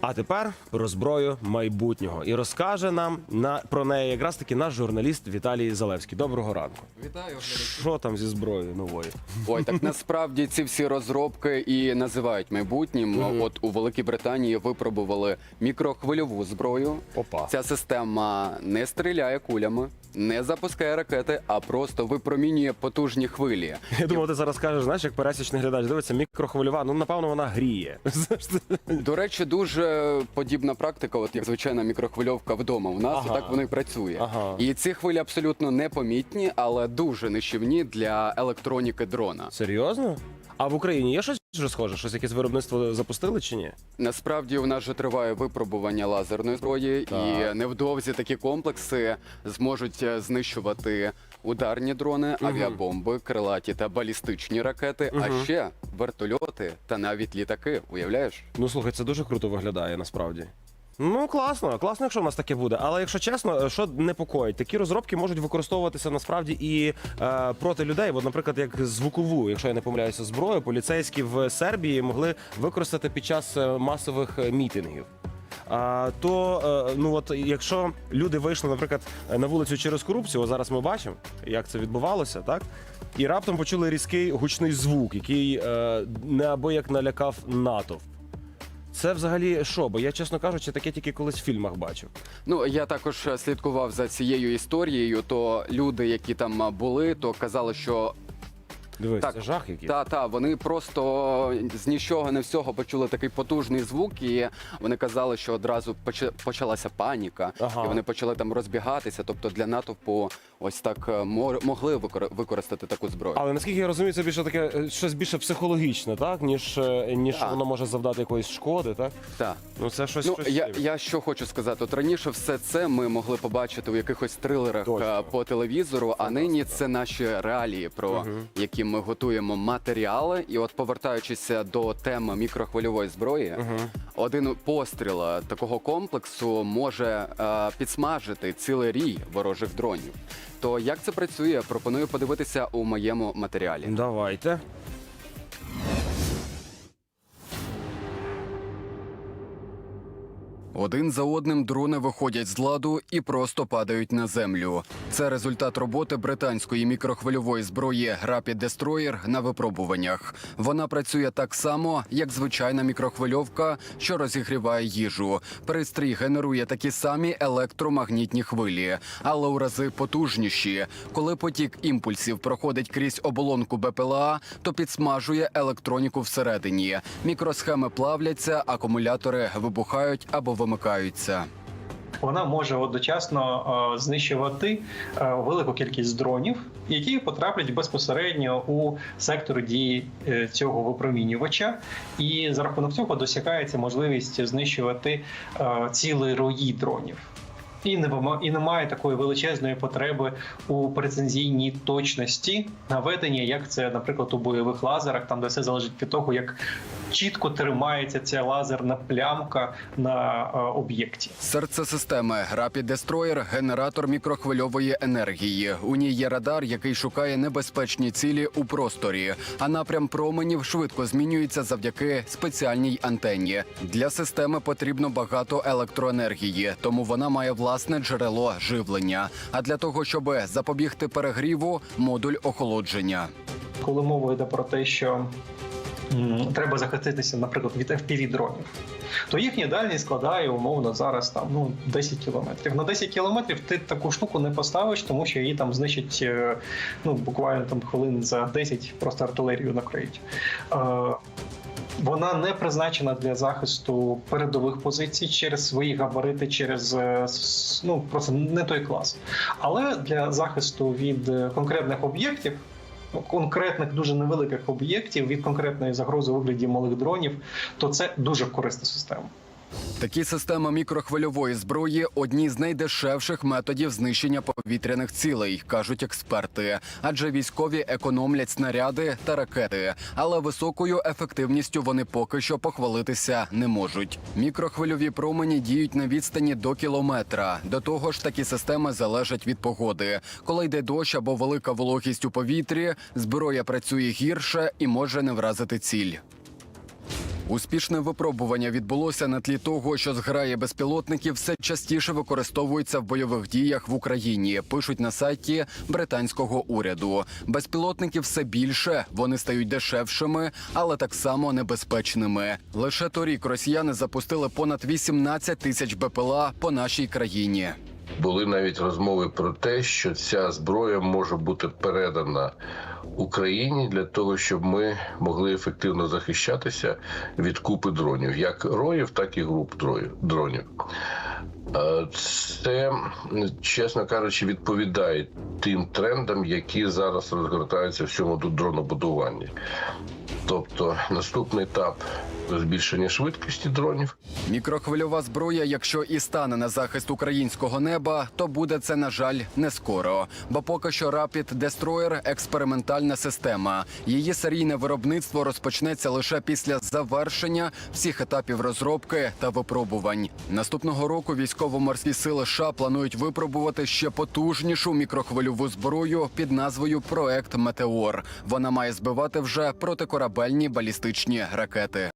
А тепер про зброю майбутнього і розкаже нам на про неї якраз таки наш журналіст Віталій Залевський. Доброго ранку. Вітаю. Що там зі зброєю новою? Ой, так насправді ці всі розробки і називають майбутнім. От у Великій Британії випробували мікрохвильову зброю. Опа. Ця система не стріляє кулями, не запускає ракети, а просто випромінює потужні хвилі. Я думав, ти зараз кажеш, знаєш, як пересічний глядач дивиться, мікрохвильова. Ну напевно вона гріє. До речі, дуже подібна практика, от як звичайна мікрохвильовка вдома. У нас Ага. так воно і працює. Ага. І ці хвилі абсолютно непомітні, але дуже нищівні для електроніки дрона. Серйозно? А в Україні є щось вже схоже? Щось якесь виробництво запустили чи ні? Насправді у нас же триває випробування лазерної зброї, Так. і невдовзі такі комплекси зможуть е, знищувати ударні дрони, авіабомби, крилаті та балістичні ракети, а ще вертольоти та навіть літаки. Уявляєш? Ну слухай, це дуже круто виглядає насправді. Ну класно, класно, якщо в нас таке буде. Але якщо чесно, що непокоїть, такі розробки можуть використовуватися насправді і е, проти людей. От, наприклад, як звукову, якщо я не помиляюся, зброю, поліцейські в Сербії могли використати під час е, масових е, мітингів. А, то е, ну от якщо люди вийшли, наприклад, на вулицю через корупцію, зараз ми бачимо, як це відбувалося, так? І раптом почули різкий гучний звук, який е, неабияк налякав натовп. Це взагалі що? Бо я, чесно кажучи, таке тільки колись в фільмах бачив. Ну я також е, слідкував за цією історією. То люди, які там були, то казали, що Дивись, Так. це жах який. Та, та, вони просто з нічого не всього почули такий потужний звук, і вони казали, що одразу поч- почалася паніка, Ага. і вони почали там розбігатися. Тобто для натовпу ось так е, мор- могли викор- використати таку зброю. Але наскільки я розумію, це більше таке е, щось більше психологічне, так? Ніж, е, ніж Так. воно може завдати якоїсь шкоди, так? Так. Ну це щось. Ну, щось я, я що хочу сказати, от раніше все це ми могли побачити у якихось трилерах Точно. е, по телевізору, а нині це наші реалії, про які ми готуємо матеріали. І от повертаючись до теми мікрохвильової зброї, один постріл е, такого комплексу може е, підсмажити цілий рій ворожих дронів. То як це працює, пропоную подивитися у моєму матеріалі. Давайте. Один за одним дрони виходять з ладу і просто падають на землю. Це результат роботи британської мікрохвильової зброї Rapid Destroyer на випробуваннях. Вона працює так само, як звичайна мікрохвильовка, що розігріває їжу. Пристрій генерує такі самі електромагнітні хвилі, але у рази потужніші. Коли потік імпульсів проходить крізь оболонку БПЛА, то підсмажує електроніку всередині. Мікросхеми плавляться, акумулятори вибухають або вимикаються. Вона може одночасно е, знищувати е, велику кількість дронів, які потраплять безпосередньо у сектор дії е, цього випромінювача, і за рахунок цього досягається можливість знищувати цілі рої дронів. І не і немає такої величезної потреби у прецензійній точності наведення, як це, наприклад, у бойових лазерах, там де все залежить від того, як чітко тримається ця лазерна плямка на е, об'єкті. Серце системи Rapid Destroyer – генератор мікрохвильової енергії. У ній є радар, який шукає небезпечні цілі у просторі. А напрям променів швидко змінюється завдяки спеціальній антенні. Для системи потрібно багато електроенергії, тому вона має власне джерело живлення. А для того, щоб запобігти перегріву, модуль охолодження. коли мова йде про те, що треба захиститися, наприклад, від fpv дронів, то їхня дальність складає умовно зараз там ну 10 кілометрів. На 10 кілометрів ти таку штуку не поставиш, тому що її там знищать е, ну буквально там хвилин за 10 просто артилерію накриють. Е, Вона не призначена для захисту передових позицій через свої габарити, через е, ну просто не той клас. Але для захисту від конкретних об'єктів конкретних дуже невеликих об'єктів від конкретної загрози у вигляді малих дронів, то це дуже корисна система. Такі системи мікрохвильової зброї одні з найдешевших методів знищення повітряних цілей, кажуть експерти. Адже військові економлять снаряди та ракети, але високою ефективністю вони поки що похвалитися не можуть. Мікрохвильові промені діють на відстані до кілометра. До того ж, такі системи залежать від погоди. Коли йде дощ або велика вологість у повітрі, зброя працює гірше і може не вразити ціль. Успішне випробування відбулося на тлі того, що зграї безпілотників все частіше використовуються в бойових діях в Україні. Пишуть на сайті британського уряду. Безпілотників все більше, вони стають дешевшими, але так само небезпечними. Лише торік росіяни запустили понад 18 тисяч БПЛА по нашій країні. Були навіть розмови про те, що ця зброя може бути передана Україні для того, щоб ми могли ефективно захищатися від купи дронів, як роїв, так і груп дронів. Е, Це, чесно кажучи, відповідає тим трендам, які зараз розгортаються в цьому дронобудуванні. Тобто наступний етап збільшення швидкості дронів. Мікрохвильова зброя, якщо і стане на захист українського неба, то буде це, на жаль, не скоро. Бо поки що Rapid Destroyer – експериментальна система. Її серійне виробництво розпочнеться лише після завершення всіх етапів розробки та випробувань. Наступного року військово-морські сили США планують випробувати ще потужнішу мікрохвильову зброю під назвою Проект Метеор. Вона має збивати вже протикорабельні балістичні ракети.